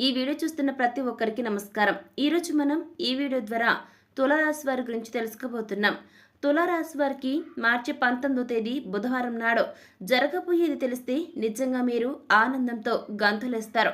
ఈ వీడియో చూస్తున్న ప్రతి ఒక్కరికి నమస్కారం. ఈరోజు మనం ఈ వీడియో ద్వారా తులారాశి వారి గురించి తెలుసుకోబోతున్నాం. తులారాశి వారికి మార్చి పంతొమ్మిదో తేదీ బుధవారం నాడు జరగబోయేది తెలిస్తే నిజంగా మీరు ఆనందంతో గంతులేస్తారు.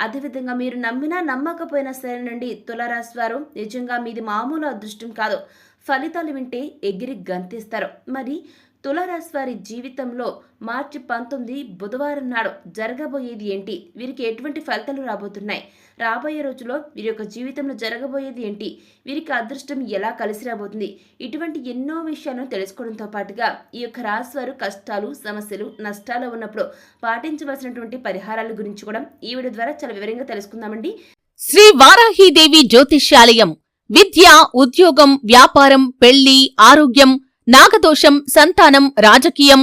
అదేవిధంగా మీరు నమ్మినా నమ్మకపోయినా సరే నుండి తులారాశి వారు నిజంగా మీది మామూలు అదృష్టం కాదు. ఫలితాలు వింటే ఎగిరి గంతిస్తారు. మరి తులారాశి వారి జీవితంలో మార్చి పంతొమ్మిది బుధవారం నాడు జరగబోయేది ఏంటి? వీరికి ఎటువంటి ఫలితాలు రాబోతున్నాయి? రాబోయే రోజుల్లో వీరి యొక్క జీవితంలో జరగబోయేది ఏంటి? వీరికి అదృష్టం ఎలా కలిసి రాబోతుంది? ఇటువంటి ఎన్నో విషయాలను తెలుసుకోవడంతో పాటుగా ఈ యొక్క రాశివారు కష్టాలు సమస్యలు నష్టాలు ఉన్నప్పుడు పాటించవలసినటువంటి పరిహారాల గురించి కూడా ఈ వీడియో ద్వారా చాలా వివరంగా తెలుసుకుందామండి. శ్రీ వారాహీదేవి జ్యోతిష్యాలయం. విద్య ఉద్యోగం వ్యాపారం పెళ్ళి ఆరోగ్యం నాగదోషం సంతానం రాజకీయం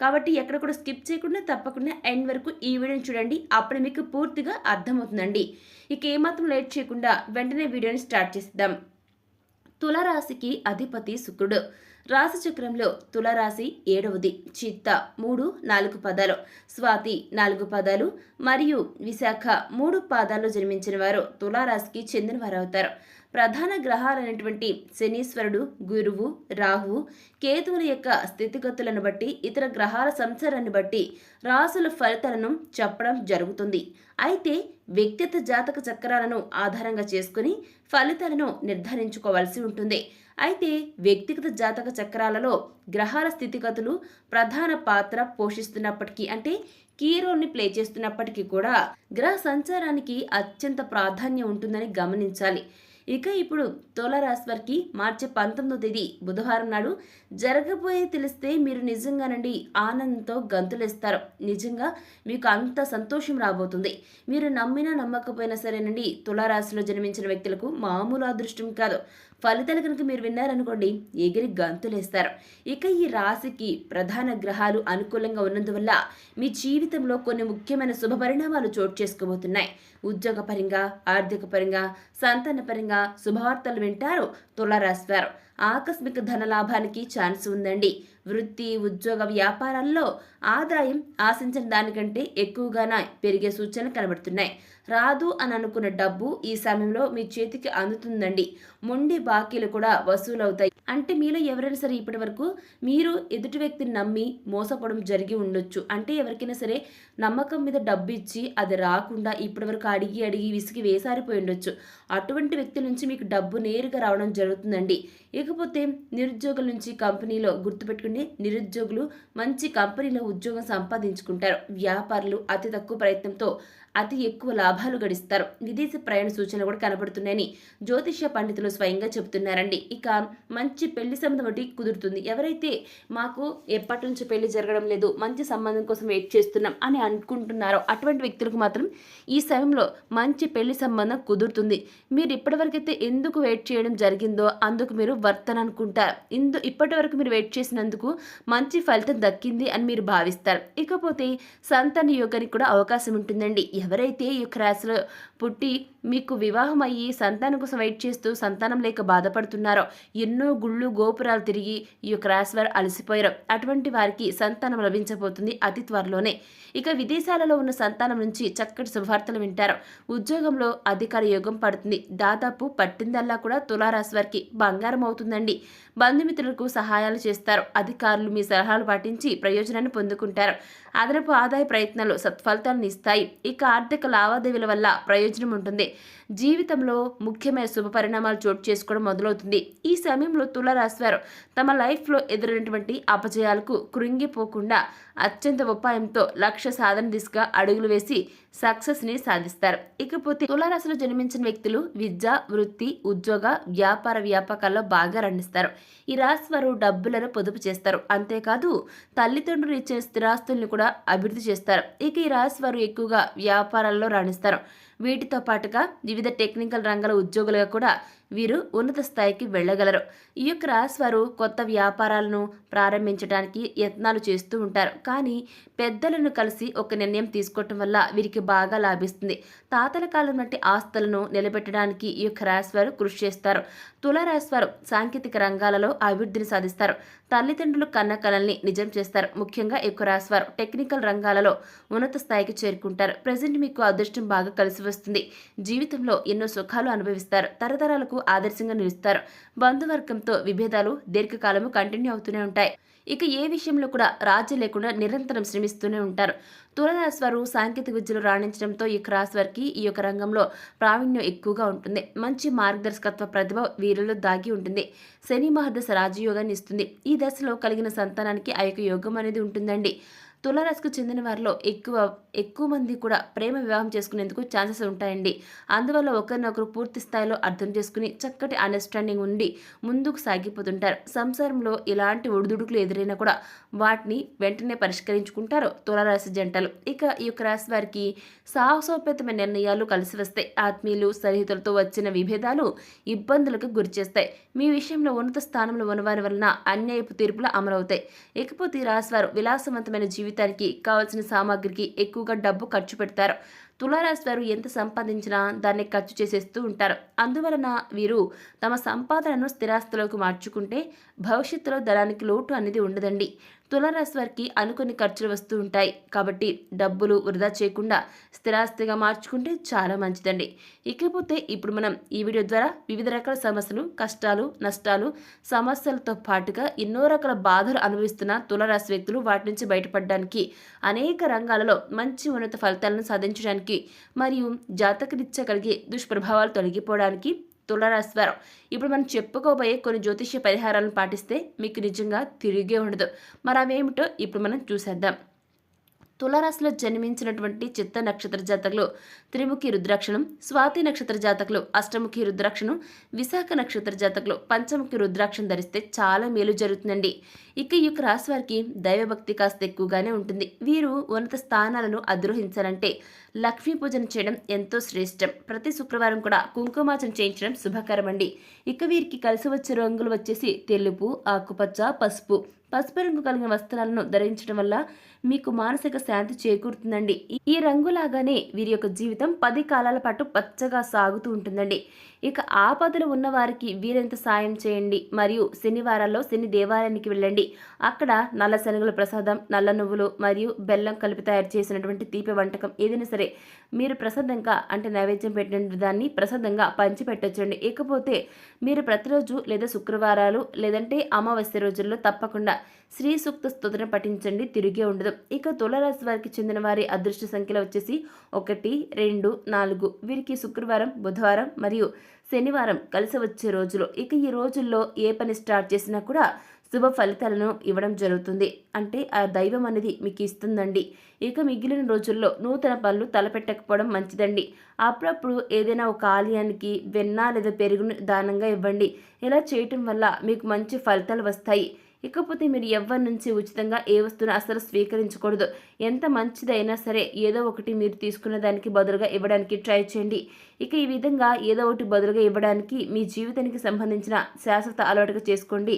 కాబట్టి ఎక్కడ కూడా స్కిప్ చేయకుండా తప్పకుండా ఎండ్ వరకు ఈ వీడియోని చూడండి. అప్పుడు మీకు పూర్తిగా అర్థమవుతుందండి. ఇక ఏమాత్రం లేట్ చేయకుండా వెంటనే వీడియోని స్టార్ట్ చేద్దాం తులారాశికి అధిపతి శుక్రుడు. రాశి చక్రంలో తులరాశి ఏడవది. చిత్త మూడు నాలుగు పదాలు. స్వాతి నాలుగు పదాలు. మరియు విశాఖ మూడు పాదాల్లో జన్మించిన వారు తులారాశికి చెందిన వారు అవుతారు ప్రధాన గ్రహాలైనటువంటి శనీశ్వరుడు గురువు రాహువు కేతువుల యొక్క స్థితిగతులను బట్టి ఇతర గ్రహాల సంచారాన్ని బట్టి రాసుల ఫలితాలను చెప్పడం జరుగుతుంది. అయితే వ్యక్తిగత జాతక చక్రాలను ఆధారంగా చేసుకుని ఫలితాలను నిర్ధారించుకోవాల్సి ఉంటుంది. అయితే వ్యక్తిగత జాతక చక్రాలలో గ్రహాల స్థితిగతులు ప్రధాన పాత్ర పోషిస్తున్నప్పటికీ అంటే కీ రోల్ని ప్లే చేస్తున్నప్పటికీ కూడా గ్రహ సంచారానికి అత్యంత ప్రాధాన్యం ఉంటుందని గమనించాలి. ఇక ఇప్పుడు తులారాశి వారికి మార్చి పంతొమ్మిదో తేదీ బుధవారం నాడు జరగబోయే తెలిస్తే మీరు నిజంగానండి ఆనందంతో గంతులేస్తారు. నిజంగా మీకు అంత సంతోషం రాబోతుంది. మీరు నమ్మినా నమ్మకపోయినా సరేనండి తులారాశిలో జన్మించిన వ్యక్తులకు మామూలు అదృష్టం కాదు. ఫలితాలు కనుక మీరు విన్నారనుకోండి ఎగిరి గంతులేస్తారు. ఇక ఈ రాశికి ప్రధాన గ్రహాలు అనుకూలంగా ఉన్నందువల్ల మీ జీవితంలో కొన్ని ముఖ్యమైన శుభ పరిణామాలు చోటు చేసుకోబోతున్నాయి. ఉద్యోగపరంగా ఆర్థిక పరంగా సంతాన పరంగా శుభవార్తలు వింటారు తులారాశి వారు. ఆకస్మిక ధన లాభానికి ఛాన్స్ ఉందండి. వృత్తి ఉద్యోగ వ్యాపారాల్లో ఆదాయం ఆశించిన దానికంటే ఎక్కువగానే పెరిగే సూచనలు కనబడుతున్నాయి. రాదు అని అనుకున్న డబ్బు ఈ సమయంలో మీ చేతికి అందుతుందండి. మొండి బాకీలు కూడా వసూలవుతాయి. అంటే మీలో ఎవరైనా సరే ఇప్పటి వరకు మీరు ఎదుటి వ్యక్తిని నమ్మి మోసపోవడం జరిగి ఉండొచ్చు. అంటే ఎవరికైనా సరే నమ్మకం మీద డబ్బు ఇచ్చి అది రాకుండా ఇప్పటి వరకు అడిగి అడిగి విసిగి వేసారిపోయి ఉండొచ్చు. అటువంటి వ్యక్తి నుంచి మీకు డబ్బు నేరుగా రావడం జరుగుతుందండి. ఇకపోతే నిరుద్యోగుల నుంచి కంపెనీలో గుర్తుపెట్టుకుని నిరుద్యోగులు మంచి కంపెనీలో ఉద్యోగం సంపాదించుకుంటారు. వ్యాపారులు అతి తక్కువ ప్రయత్నంతో అతి ఎక్కువ లాభాలు గడిస్తారు. విదేశీ ప్రయాణ సూచనలు కూడా కనబడుతున్నాయని జ్యోతిష్య పండితులు స్వయంగా చెబుతున్నారండి. ఇక మంచి మంచి పెళ్ళి సంబంధం ఒకటి కుదురుతుంది. ఎవరైతే మాకు ఎప్పటి నుంచి పెళ్ళి జరగడం లేదు మంచి సంబంధం కోసం వెయిట్ చేస్తున్నాం అని అనుకుంటున్నారో అటువంటి వ్యక్తులకు మాత్రం ఈ సమయంలో మంచి పెళ్ళి సంబంధం కుదురుతుంది. మీరు ఇప్పటివరకైతే ఎందుకు వెయిట్ చేయడం జరిగిందో అందుకు మీరు వర్తన అనుకుంటారు. ఇందు ఇప్పటి వరకు మీరు వెయిట్ చేసినందుకు మంచి ఫలితం దక్కింది అని మీరు భావిస్తారు. ఇకపోతే సంతాన యోగానికి కూడా అవకాశం ఉంటుందండి. ఎవరైతే ఈ యొక్క రాశిలో పుట్టి మీకు వివాహం అయ్యి సంతానం కోసం వెయిట్ చేస్తూ సంతానం లేక బాధపడుతున్నారో ఎన్నో గుళ్ళు గోపురాలు తిరిగి ఈ యొక్క రాశివారు అలసిపోయారు అటువంటి వారికి సంతానం లభించబోతుంది అతి త్వరలోనే. ఇక విదేశాలలో ఉన్న సంతానం నుంచి చక్కటి శుభవార్తలు వింటారు. ఉద్యోగంలో అధికార యోగం పడుతుంది. దాదాపు పట్టిందల్లా కూడా తులారాశి వారికి బంగారం అవుతుందండి. బంధుమిత్రులకు సహాయాలు చేస్తారు. అధికారులు మీ సలహాలు పాటించి ప్రయోజనాన్ని పొందుకుంటారు. అదనపు ఆదాయ ప్రయత్నాలు సత్ఫలితాలను ఇస్తాయి. ఇక ఆర్థిక లావాదేవీల వల్ల ప్రయోజనం ఉంటుంది. జీవితంలో ముఖ్యమైన శుభ పరిణామాలు చోటు చేసుకోవడం మొదలవుతుంది. ఈ సమయంలో తుల వారు తమ లైఫ్లో ఎదురైనటువంటి అపజయాలకు కృంగిపోకుండా అత్యంత ఉపాయంతో లక్ష్య సాధన దిశగా అడుగులు వేసి సక్సెస్ని సాధిస్తారు. ఇకపోతే తులారాశిలో జన్మించిన వ్యక్తులు విద్య వృత్తి ఉద్యోగ వ్యాపార వ్యాపకాల్లో బాగా రణిస్తారు ఈ రాశి వారు డబ్బులను పొదుపు చేస్తారు. అంతేకాదు తల్లిదండ్రులు ఇచ్చే స్థిరాస్తుల్ని కూడా అభివృద్ధి చేస్తారు. ఇక ఈ రాశి వారు ఎక్కువగా వ్యాపారాల్లో రాణిస్తారు. వీటితో పాటుగా వివిధ టెక్నికల్ రంగాల ఉద్యోగులుగా కూడా వీరు ఉన్నత స్థాయికి వెళ్ళగలరు. ఈ యొక్క రాశివారు కొత్త వ్యాపారాలను ప్రారంభించడానికి యత్నాలు చేస్తూ ఉంటారు. కానీ పెద్దలను కలిసి ఒక నిర్ణయం తీసుకోవటం వల్ల వీరికి బాగా లాభిస్తుంది. తాతల కాలం నాటి ఆస్తులను నిలబెట్టడానికి ఈ యొక్క రాశివారు కృషి చేస్తారు. తులారాశివారు సాంకేతిక రంగాలలో అభివృద్ధిని సాధిస్తారు. తల్లిదండ్రులు కన్న కలల్ని నిజం చేస్తారు. ముఖ్యంగా ఈ రాశివారు వారు టెక్నికల్ రంగాలలో ఉన్నత స్థాయికి చేరుకుంటారు. ప్రజెంట్ మీకు అదృష్టం బాగా కలిసి వస్తుంది. జీవితంలో ఎన్నో సుఖాలు అనుభవిస్తారు. తరతరాలకు ఆదర్శంగా నిలుస్తారు. బంధువర్గంతో విభేదాలు దీర్ఘకాలము కంటిన్యూ అవుతూనే ఉంటాయి. ఇక ఏ విషయంలో కూడా రాజీ లేకుండా నిరంతరం శ్రమిస్తూనే ఉంటారు. తులరాశి వారు సాంకేతిక విద్యలో రాణించడంతో ఈ క్రాస్ వారికి ఈ యొక్క రంగంలో ప్రావీణ్యం ఎక్కువగా ఉంటుంది. మంచి మార్గదర్శకత్వ ప్రతిభ వీరిలో దాగి ఉంటుంది. శని మహదశ రాజయోగాన్ని ఇస్తుంది. ఈ దశలో కలిగిన సంతానానికి ఆ యొక్క యోగం అనేది ఉంటుందండి. తులారాశికి చెందిన వారిలో ఎక్కువ ఎక్కువ మంది కూడా ప్రేమ వివాహం చేసుకునేందుకు ఛాన్సెస్ ఉంటాయండి. అందువల్ల ఒకరినొకరు పూర్తి స్థాయిలో అర్థం చేసుకుని చక్కటి అండర్స్టాండింగ్ ఉండి ముందుకు సాగిపోతుంటారు. సంసారంలో ఇలాంటి ఒడిదుడుకులు ఎదురైనా కూడా వాటిని వెంటనే పరిష్కరించుకుంటారు తులారాశి జంటలు. ఇక ఈ యొక్క రాశి వారికి సాహసోపేతమైన నిర్ణయాలు కలిసి వస్తాయి. ఆత్మీయులు సన్నిహితులతో వచ్చిన విభేదాలు ఇబ్బందులకు గురిచేస్తాయి మీ విషయంలో ఉన్నత స్థానంలో ఉన్నవారి వలన అన్యాయపు తీర్పులు అమలవుతాయి. ఇకపోతే ఈ రాశి వారు విలాసవంతమైన జీవితానికి కావలసిన సామాగ్రికి ఎక్కువగా డబ్బు ఖర్చు పెడతారు. తులారాశి వారు ఎంత సంపాదించినా దాన్ని ఖర్చు చేసేస్తూ ఉంటారు. అందువలన వీరు తమ సంపాదనను స్థిరాస్తులకు మార్చుకుంటే భవిష్యత్తులో ధనానికి లోటు అనేది ఉండదండి. తులారాశి వారికి అనుకుని ఖర్చులు వస్తూ ఉంటాయి. కాబట్టి డబ్బులు వృధా చేయకుండా స్థిరాస్తిగా మార్చుకుంటే చాలా మంచిదండి. ఇకపోతే ఇప్పుడు మనం ఈ వీడియో ద్వారా వివిధ రకాల సమస్యలు కష్టాలు నష్టాలు సమస్యలతో పాటుగా ఎన్నో రకాల బాధలు అనుభవిస్తున్న తులారాశి వ్యక్తులు వాటి నుంచి బయటపడడానికి అనేక రంగాలలో మంచి ఉన్నత ఫలితాలను సాధించడానికి మరియు జాతకరీత్యా కలిగే దుష్ప్రభావాలు తొలగిపోవడానికి తులారాశి ఇప్పుడు మనం చెప్పుకోబోయే కొన్ని జ్యోతిష్య పరిహారాలను పాటిస్తే మీకు నిజంగా తిరిగే ఉండదు. మరి అవేమిటో ఇప్పుడు మనం చూసేద్దాం. తులారాశిలో జన్మించినటువంటి చిత్త నక్షత్ర జాతకులు త్రిముఖి రుద్రాక్షణం స్వాతి నక్షత్ర జాతకులు అష్టముఖి రుద్రాక్షణం విశాఖ నక్షత్ర జాతకులు పంచముఖి రుద్రాక్షం ధరిస్తే చాలా మేలు జరుగుతుందండి. ఇక ఈ యొక్క రాశి వారికి దైవభక్తి కాస్త ఎక్కువగానే ఉంటుంది. వీరు ఉన్నత స్థానాలను అధిరోహించాలంటే లక్ష్మీ పూజన చేయడం ఎంతో శ్రేష్టం. ప్రతి శుక్రవారం కూడా కుంకుమార్చన చేయించడం శుభకరం అండి ఇక వీరికి కలిసి వచ్చే రంగులు వచ్చేసి తెలుపు ఆకుపచ్చ పసుపు. పసుపు రంగు కలిగిన వస్త్రాలను ధరించడం వల్ల మీకు మానసిక శాంతి చేకూరుతుందండి. ఈ రంగులాగానే వీరి యొక్క జీవితం పది కాలాల పాటు పచ్చగా సాగుతూ ఉంటుందండి. ఇక ఆపదలు ఉన్న వారికి వీరెంత సాయం చేయండి. మరియు శనివారాల్లో శని దేవాలయానికి వెళ్ళండి. అక్కడ నల్ల శనగల ప్రసాదం నల్ల నువ్వులు మరియు బెల్లం కలిపి తయారు చేసినటువంటి తీపి వంటకం ఏదైనా సరే మీరు ప్రసాదంగా అంటే నైవేద్యం పెట్టిన దాన్ని ప్రసాదంగా పంచిపెట్టొచ్చండి. ఇకపోతే మీరు ప్రతిరోజు లేదా శుక్రవారాలు లేదంటే అమావాస్య రోజుల్లో తప్పకుండా శ్రీ సూక్త స్తోత్రం పఠించండి తిరిగే ఉండదు. ఇక తులరాశి వారికి చెందిన వారి అదృష్ట సంఖ్యలో వచ్చేసి ఒకటి రెండు నాలుగు. వీరికి శుక్రవారం బుధవారం మరియు శనివారం కలిసి వచ్చే రోజులు. ఇక ఈ రోజుల్లో ఏ పని స్టార్ట్ చేసినా కూడా శుభ ఫలితాలను ఇవ్వడం జరుగుతుంది. అంటే ఆ దైవం అనేది మీకు ఇస్తుందండి. ఇక మిగిలిన రోజుల్లో నూతన పనులు తలపెట్టకపోవడం మంచిదండి. అప్పుడప్పుడు ఏదైనా ఒక ఆలయానికి వెన్న లేదా పెరుగును దానంగా ఇవ్వండి. ఇలా చేయటం వల్ల మీకు మంచి ఫలితాలు వస్తాయి. ఇకపోతే మీరు ఎవరి నుంచి ఉచితంగా ఏ వస్తువును అసలు స్వీకరించకూడదు. ఎంత మంచిదైనా సరే ఏదో ఒకటి మీరు తీసుకున్న దానికి బదులుగా ఇవ్వడానికి ట్రై చేయండి. ఇక ఈ విధంగా ఏదో ఒకటి బదులుగా ఇవ్వడానికి మీ జీవితానికి సంబంధించిన శాశ్వత అలవాటుగా చేసుకోండి.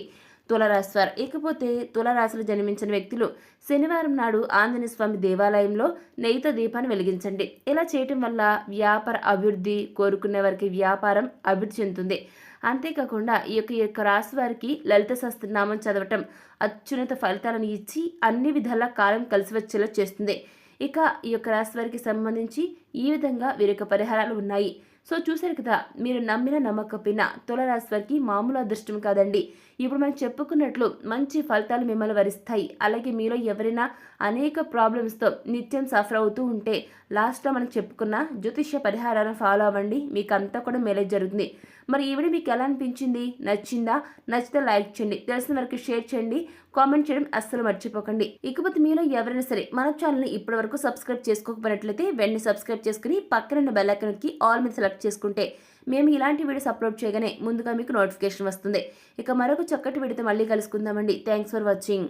తులరాశి వారు ఇకపోతే తులరాశిలో జన్మించిన వ్యక్తులు శనివారం నాడు ఆంజనేయ స్వామి దేవాలయంలో నెయ్యితో దీపాన్ని వెలిగించండి. ఇలా చేయటం వల్ల వ్యాపార అభివృద్ధి కోరుకునే వారికి వ్యాపారం అభివృద్ధి చెందుతుంది. అంతేకాకుండా ఈ యొక్క ఈ యొక్క రాశి వారికి లలిత సహస్రనామం చదవటం అత్యున్నత ఫలితాలను ఇచ్చి అన్ని విధాల కాలం కలిసి వచ్చేలా చేస్తుంది. ఇక ఈ యొక్క రాశి వారికి సంబంధించి ఈ విధంగా వీరి యొక్క పరిహారాలు ఉన్నాయి. సో చూశారు కదా మీరు నమ్మిన నమ్మకపోయిన తులరాశి వారికి మామూలు అదృష్టం కాదండి. ఇప్పుడు మనం చెప్పుకున్నట్లు మంచి ఫలితాలు మిమ్మల్ని వరిస్తాయి. అలాగే మీలో ఎవరైనా అనేక ప్రాబ్లమ్స్తో నిత్యం సఫర్ అవుతూ ఉంటే లాస్ట్లో మనం చెప్పుకున్న జ్యోతిష్య పరిహారాలను ఫాలో అవ్వండి. మీకు అంతా కూడా మేలే జరుగుతుంది. మరి ఈ వీడియో మీకు ఎలా అనిపించింది? నచ్చిందా? నచ్చితే లైక్ చేయండి. తెలిసిన వరకు షేర్ చేయండి. కామెంట్ చేయడం అస్సలు మర్చిపోకండి. ఇకపోతే మీలో ఎవరైనా సరే మన ఛానల్ని ఇప్పటి వరకు సబ్స్క్రైబ్ చేసుకోకపోయినట్లయితే వెంటనే సబ్స్క్రైబ్ చేసుకుని పక్కన బెల్ ఐకాన్కి ఆల్ మీద సెలెక్ట్ చేసుకుంటే మేము ఇలాంటి వీడియోస్ అప్లోడ్ చేయగానే ముందుగా మీకు నోటిఫికేషన్ వస్తుంది. ఇక మరొక చక్కటి వీడియోతో మళ్ళీ కలుసుకుందామండి. Thanks for watching.